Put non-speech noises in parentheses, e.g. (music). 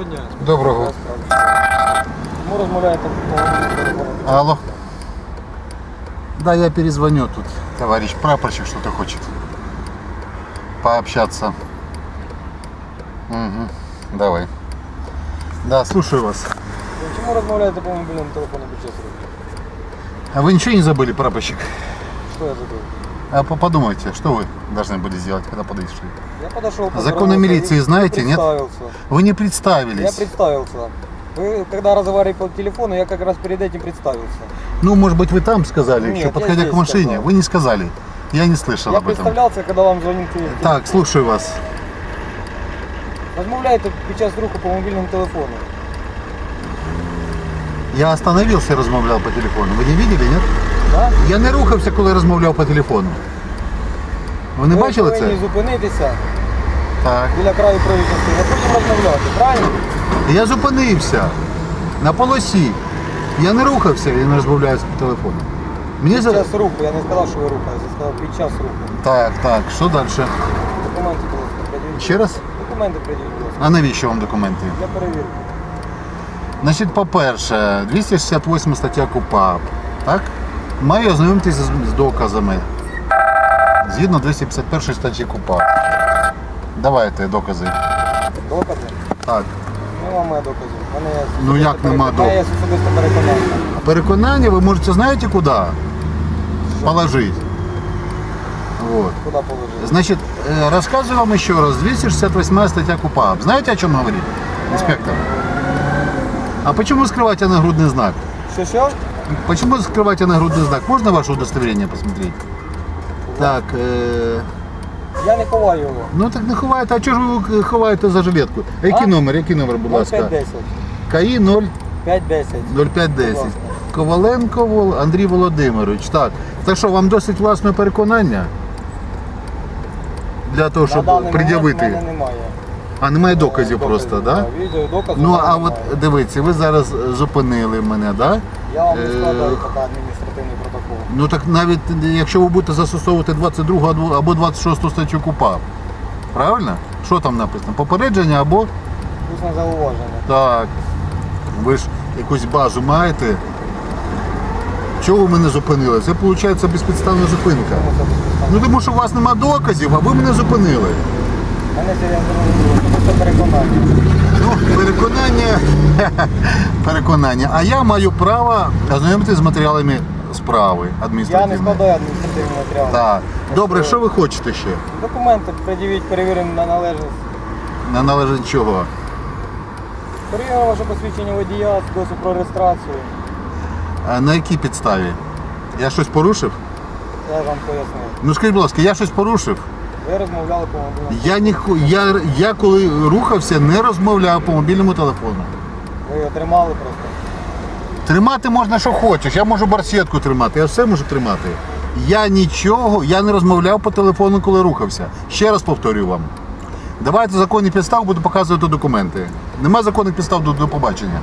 Доброго дня. Доброго. Чому розмовляєте по телефону? Алло. Да, я перезвоню тут. Товарищ прапорщик что-то хочет. Пообщаться. Угу. Давай. Да, слушаю вас. Чому розмовляєте по мобільному телефону під час руху? А вы ничего не забыли, прапорщик? Що я забув? А по- подумайте, что вы должны были сделать, когда подошли? Я подошел, Законы поздоровался, милиции и знаете, нет? представился. Вы не Я представились. представился. Вы когда разговаривали по телефону, я как раз перед этим представился. Ну, может быть, вы там сказали, Нет, еще я подходя к здесь машине. сказал. Вы не сказали. Я не слышал Я об этом. представлявся, коли вам дзвонив телефон. Так, слушаю вас. Розмовляєте під час руху по мобільному телефону. Я остановился и размовлял по телефону. Вы не видели, нет? Да? Я не рухався, коли розмовляв по телефону. Ви не Ви бачили повинні це? зупинитися Так. біля краю проїзду, а потім розмовляти, правильно? Я зупинився на полосі. Я не рухався і не розмовляю по телефону. Мені Під за... час руху, я не сказав, що ви рухаєтеся, я сказав під час руху. Так, так, що далі? Документи, будь ласка, пред'явіть. Ще раз? Документи пред'явіть, будь ласка, А навіщо вам документи? для перевірки. Значить, по-перше, 268 стаття КУПАП. Так? Маю ознайомитися з, доказами. Згідно 251 статті КУПАП. Давайте докази. Докази? Так. Нема моє доказів. Мене є Ну, як нема переконання. У мене є особисте переконання. Переконання ви можете знаєте куди? Положить. Вот. Куди положити? Значит, э, рассказываю вам еще раз. 268 статья КУПАП. Знаете, о чем говорит инспектор? А почему скрываете нагрудный знак? Що що? Почему скрываете нагрудный знак? Можно ваше удостоверение посмотреть? Так, э, Я не ховаю його. ну так не ховаєте, а чого ж ви ховаєте за жилетку? Який А? номер, який номер, будь ласка? 0510. КАІ 0 510. 0510. ласка. Коваленко Вол- Андрій Володимирович. Так. Так що, вам досить власного переконання? Для того, На щоб даний момент в пред'явити. мене немає. А немає доказів просто, так? Да? Відео доказів Ну а от дивіться, ви зараз зупинили мене, да? Я вам не е, складаю поки адміністративний протокол. Ну так навіть якщо ви будете застосовувати 22 або- або 26 статтю КУПАП. Правильно? Що там написано? Попередження або Усне зауваження. так. Ви ж якусь базу маєте. Чого ви мене зупинили? Це виходить безпідставна зупинка. Ну тому що у вас нема доказів, а ви мене зупинили. Мене це переконання. Ну, переконання. (laughs) переконання. А я маю право ознайомитися з матеріалами справи Я не адміністративної. складаю адміністративний матеріал. Так. Добре, що ви хочете ще? Документи пред'явіть, перевіримо на належність. На належить чого? Перевіримо ваше посвідчення водія, досить про реєстрацію. А на якій підставі? Я щось порушив? Я вам пояснив. Ну скажіть, будь ласка, я щось порушив? Ви розмовляли по мобільному. Я, ніху- я, я коли рухався, не розмовляв по мобільному телефону. Ви отримали просто. Тримати можна, що хочеш. Я можу барсетку тримати, я все можу тримати. Я нічого, я не розмовляв по телефону, коли рухався. Ще раз повторюю вам. Давайте законні підстав, буду показувати документи. Нема законних підстав до, до побачення.